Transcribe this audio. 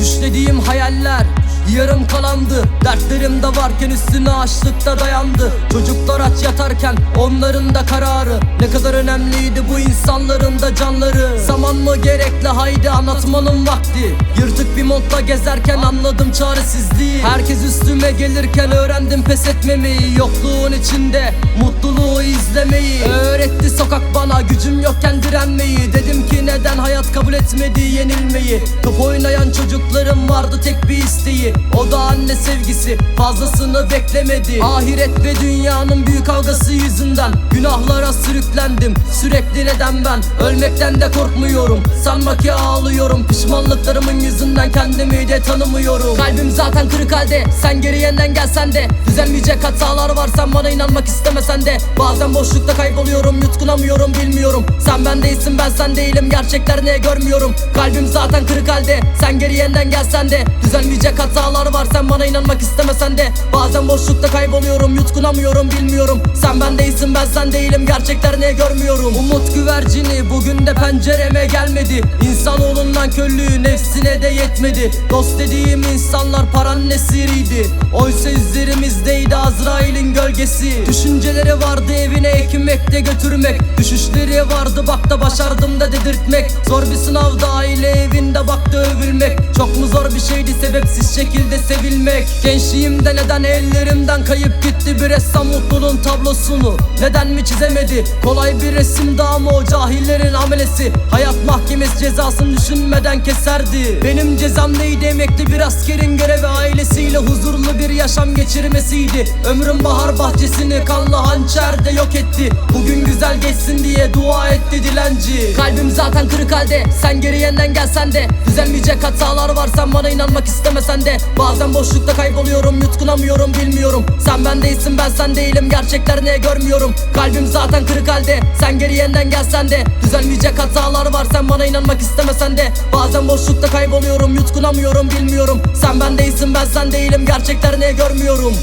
Düşlediğim hayaller Yarım kalandı. Dertlerim de varken üstüne açlıkta dayandı. Çocuklar aç yatarken onların da kararı. Ne kadar önemliydi bu insanların da canları. Zaman mı gerekli? Haydi anlatmanın vakti. Yırtık bir montla gezerken anladım çaresizliği. Herkes üstüme gelirken öğrendim pes etmemeyi. Yokluğun içinde mutluluğu izlemeyi. Öğretti sokak bana gücüm yokken direnmeyi. Dedim neden hayat kabul etmedi yenilmeyi? Top oynayan çocuklarım vardı tek bir isteği. O da anne sevgisi fazlasını beklemedi. Ahiret ve dünyanın büyük kavgası yüzünden Günahlara sürüklendim. Sürekli neden ben? Ölmekten de korkmuyorum. Sanma ki ağlıyorum. Pişmanlıklarımın yüzünden kendimi de tanımıyorum. Kalbim zaten kırık halde. Sen geri yeniden gelsen de Düzelmeyecek hatalar var. Sen bana inanmak istemesen de Bazen boşlukta kayboluyorum yutkunamıyorum bilmiyorum. Sen ben değilsin ben sen değilim gerçekler ne görmüyorum? Kalbim zaten kırık halde. Sen geri yeniden gelsen de. Düzelmeyecek hatalar var. Sen bana inanmak istemesen de. Bazen boşlukta kayboluyorum. Yutkunamıyorum. Bilmiyorum. Sen ben değilsin ben sen değilim. Gerçekler ne görmüyorum? Umut güvercini bugün de pencereme gelmedi. İnsanoğlundan köllüğü nefsine de yetmedi. Dost dediğim insanlar paran nesiriydi Oysa üzerimizdeydi Azrail'in gölgesi. Düşünceleri vardı evine ekmek de götürmek. Düşüşleri vardı bak da başardım da dedirtmek Zor bir sınavda aile evinde baktı övülmek Çok mu zor bir şeydi sebepsiz şekilde sevilmek? Gençliğimde neden ellerimden kayıp gitti bir ressam mutluluğun tablosunu? Neden mi çizemedi? Kolay bir resimdi ama o cahillerin amelesi. Hayat mahkemesi cezasını düşünmeden keserdi. Benim cezam neydi? Emekli bir askerin görevi ailesiyle huzurlu yaşam geçirmesiydi. Ömrüm bahar bahçesini kanlı hançerde yok etti. Bugün güzel geçsin diye dua etti dilenci Kalbim zaten kırık halde. Sen geri yeniden gelsen de. Düzelmeyecek hatalar var sen bana inanmak istemesen de. Bazen boşlukta kayboluyorum yutkunamıyorum bilmiyorum. Sen ben değilsin ben sen değilim. Gerçekler ne görmüyorum. Kalbim zaten kırık halde. Sen geri yeniden gelsen de. Düzelmeyecek hatalar var inanmak istemesen de Bazen boşlukta kayboluyorum yutkunamıyorum bilmiyorum. Sen ben değilsin ben sen değilim gerçekler ne görmüyorum